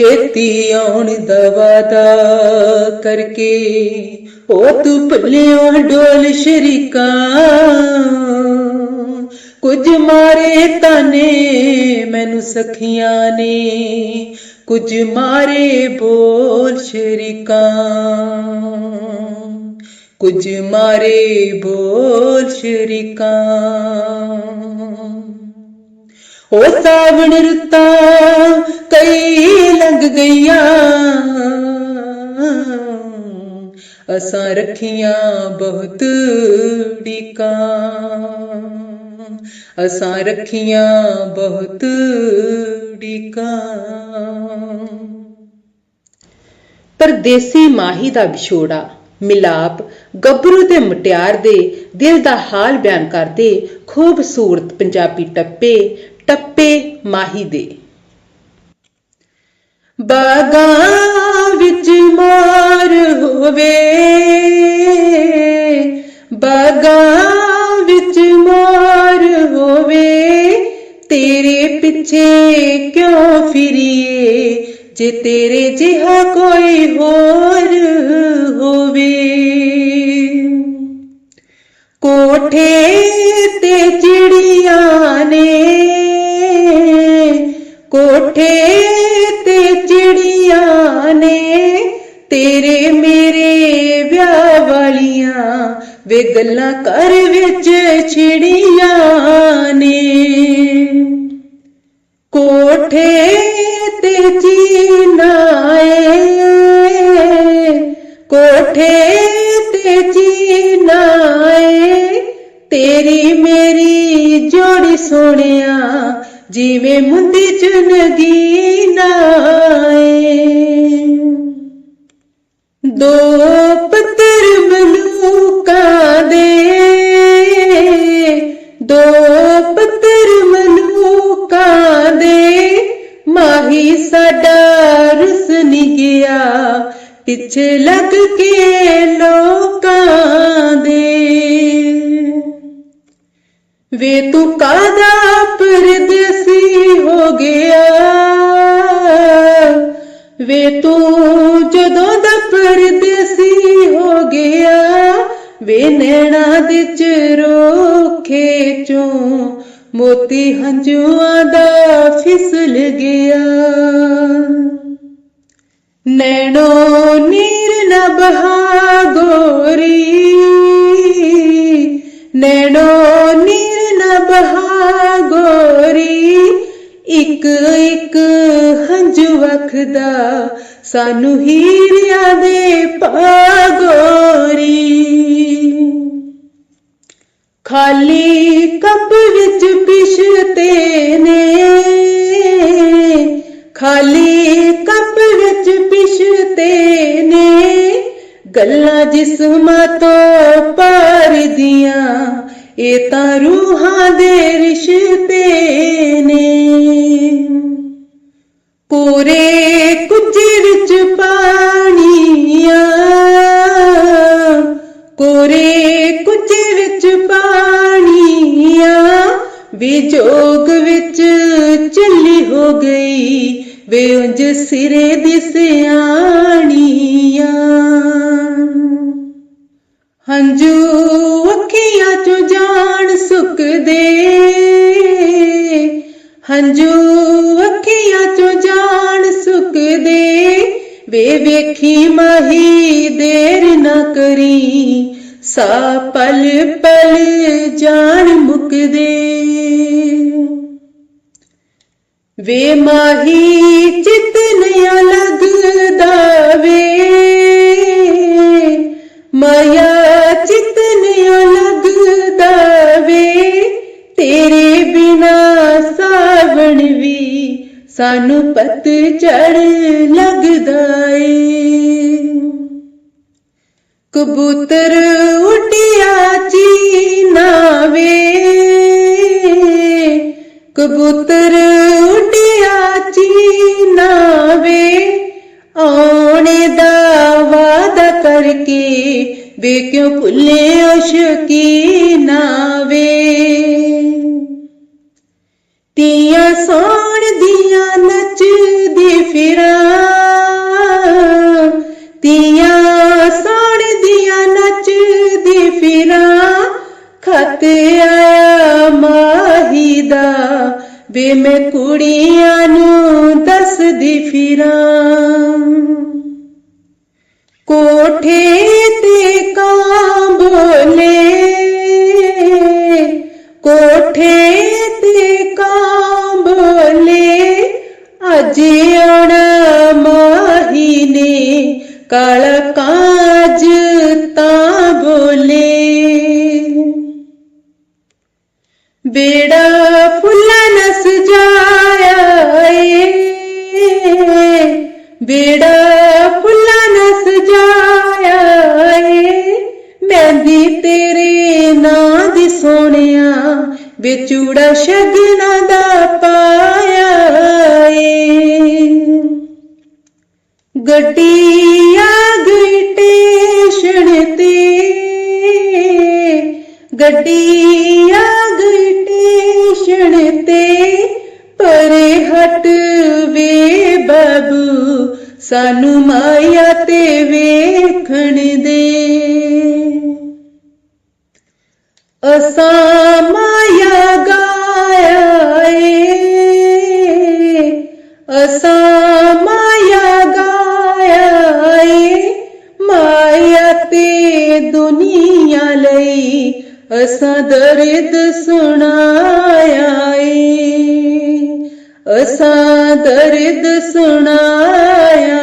ਛੇਤੀ ਆਉਣ ਦਾ ਵਾਦਾ ਕਰਕੇ ਉਹ ਤੂੰ ਭੁੱਲਿਆ ਡੋਲ ਸ਼ਰੀਕਾਂ। ਕੁਝ ਮਾਰੇ ਤਾਨੇ ਮੈਨੂੰ ਸਖੀਆਂ ਨੇ, ਕੁਝ ਮਾਰੇ ਬੋਲ ਸ਼ਰੀਕਾਂ। ਕੁਝ ਮਾਰੇ ਬੋਲ ਸ਼ਰੀਕਾਂ। ਉਹ ਸਾਵਣ ਰੁੱਤਾਂ, ਕਈ ਲੰਘ ਗਈਆਂ। ਅਸਾਂ ਰੱਖੀਆਂ ਬਹੁਤ ਡੀਕਾਂ ਅਸਾਂ ਰੱਖੀਆਂ ਬਹੁਤ ਡੀਕਾਂ ਪਰਦੇਸੀ ਮਾਹੀ ਦਾ ਵਿਛੋੜਾ, ਮਿਲਾਪ, ਗੱਭਰੂ ਤੇ ਮੁਟਿਆਰ ਦੇ ਦਿਲ ਦਾ ਹਾਲ ਬਿਆਨ ਕਰਦੇ ਖੂਬਸੂਰਤ ਪੰਜਾਬੀ ਟੱਪੇ ਟੱਪੇ ਮਾਹੀ ਦੇ ਬਾਗਾਂ ਵਿੱਚ ਮਾਰ ਹੋਵੇ ਬਾਗਾਂ ਵਿੱਚ ਮਾਰ ਹੋਵੇ ਤੇਰੇ ਪਿੱਛੇ ਕਿਉਂ ਫਿਰੀਏ ਜੇ ਤੇਰੇ ਜਿਹਾ ਕੋਈ ਹੋਰ ਹੋਵੇ ਕੋਠੇ ਤੇ ਚਿੜੀਆਂ ਨੇ ਕੋਠੇ ਤੇ ਚਿੜੀਆਂ ਨੇ ਤੇਰੇ ਮੇਰੇ ਵਿਆਹ ਵਾਲੀਆਂ ਵੇ ਗੱਲਾਂ ਕਰ ਵਿੱਚ ਛਿੜੀਆਂ ਨੇ। ਕੋਠੇ ਤੇ ਚੀਨਾਏ, ਕੋਠੇ ਤੇ ਚੀਨਾਏ, ਤੇਰੀ ਮੇਰੀ ਜੋੜੀ ਸੋਹਣਿਆ ਜਿਵੇਂ ਮੁੰਦੀ ਚੁਨਗੀ ਨਾਏ ਦੋ ਪੱਤਰ ਮਲੂਕਾਂ ਦੇ। ਦੋ ਪੱਤਰ ਮਲੂਕਾਂ ਦੇ। ਮਾਹੀ ਸਾਡਾ ਰਸ ਨੀ ਗਿਆ। ਪਿੱਛੇ ਲੱਗ ਕੇ ਲੋਕਾਂ ਦੇ। ਵੇ ਤੂੰ ਕਾਦਾ ਪਰਦੇਸੀ ਹੋ ਗਿਆ? ਵੇ ਤੂੰ ਜਦੋਂ ਦਾ ਪਰਦੇਸੀ ਹੋ ਗਿਆ, ਵੇ ਨੈਣਾ ਦੇ ਚਰੋਖੇ ਚੋਂ ਮੋਤੀ ਹੰਝੂਆਂ ਦਾ ਫਿਸਲ ਗਿਆ। ਨੈਣੋ ਇੱਕ ਇੱਕ ਹੰਝੂ ਵਖਦਾ, ਸਾਨੂੰ ਹੀਰਿਆਂ ਦੇ ਪਾਗੋਰੀ ਖਾਲੀ ਕੱਪ ਵਿੱਚ ਪਿਸ਼ਤੇ ਨੇ, ਖਾਲੀ ਕੱਪ ਵਿੱਚ ਪਿਸ਼ਤੇ ਨੇ, ਗੱਲਾਂ ਜਿਸਮਾਂ ਤੋਂ ਪਾਰ ਦੀਆਂ, ਇਹ ਤਾਂ ਰੂਹਾਂ ਦੇ ਰਿਸ਼ਤੇ ਨੇ। ਕੋਰੇ ਕੁੱਜੇ ਵਿੱਚ ਪਾਣੀਆਂ ਕੋਰੇ ਕੁੱਜੇ ਵਿੱਚ ਪਾਣੀਆਂ, ਵੀ ਜੋਗ ਵਿੱਚ ਚੱਲੀ ਹੋ ਗਈ, ਵੇ ਉਂਝ ਸਿਰੇ ਦੀ ਸਿਆਣੀਆਂ। ਹੰਝੂ ਅੱਖੀਆਂ ਚੋਂ ਜਾਣ ਸੁੱਕਦੇ, ਹੰਝੂ ਜਾਣ ਵੇ ਵੇਖੀ ਮਾਹੀ ਦੇਰ ਨਾ ਕਰੀ। ਸਾ ਪਲ ਪਲ ਜਾਣ ਮੁਕਦੇ। ਵੇ ਮਾਹੀ ਚਿਤ ਨਿਆ ਲੱਗਦਾ ਵੇ। ਮਾਇਆ ਚਿਤ ਨਿਆ ਲੱਗਦਾ ਵੇ। ਤੇਰੇ ਬਿਨਾ ਸਾਵਣ ਵੀ ਸਾਨੂੰ ਪਤ ਚੜ ਲੱਗਦਾ ਏ। ਕਬੂਤਰ ਉੱਡਿਆ ਚੀਨਾ ਵੇ। ਕਬੂਤਰ ਉੱਡਿਆ ਚੀਨਾ ਵੇ। ਆਉਣੇ ਦਾ ਵਾਦਾ ਕਰਕੇ ਵੇ ਕਿਉਂ ਭੁੱਲੇ ਸ਼ਕੀਨਾ ਵੇ। ਤੀਆਂ ਸੋਣ ਦੀਆਂ ਫਿਰਾਂ। ਤੀਆਂ ਸੜਦੀਆਂ ਨੱਚਦੀ ਫਿਰਾਂ। ਖਤ ਆਇਆ ਮਾਹੀ ਦਾ। ਵੇ ਮੈਂ ਕੁੜੀਆਂ ਨੂੰ ਦੱਸਦੀ ਫਿਰਾਂ। ਕੋਠੇ ਤਾਂ ਬੇੜਾ ਫੁੱਲਾਂ ਨਾਲ ਸਜਾਇਆ ਏ ਬੇੜਾ ਫੁੱਲਾਂ ਨਾਲ ਸਜਾਇਆ ਏ ਮਹਿੰਦੀ ਤੇਰੇ ਨਾਂ ਦੀ ਸੋਹਣਿਆ ਵਿਚੂੜਾ ਸ਼ਗਨਾਂ ਦਾ ਪਾਇਆ ਏ ਗੱਡੀ ਗੱਡੀ ਆ ਗਈ ਟੇਸ਼ਨ ਤੇ ਪਰੇ ਹਟ ਵੇ ਬਾਬੂ ਸਾਨੂੰ ਮਾਇਆ ਤੇ ਵੇਖਣ ਦੇ ਅਸਾਂ ਲਈ ਅਸਾਂ ਦਰਦ ਸੁਣਾਇਆ ਏ ਅਸਾਂ ਦਰਦ ਸੁਣਾਇਆ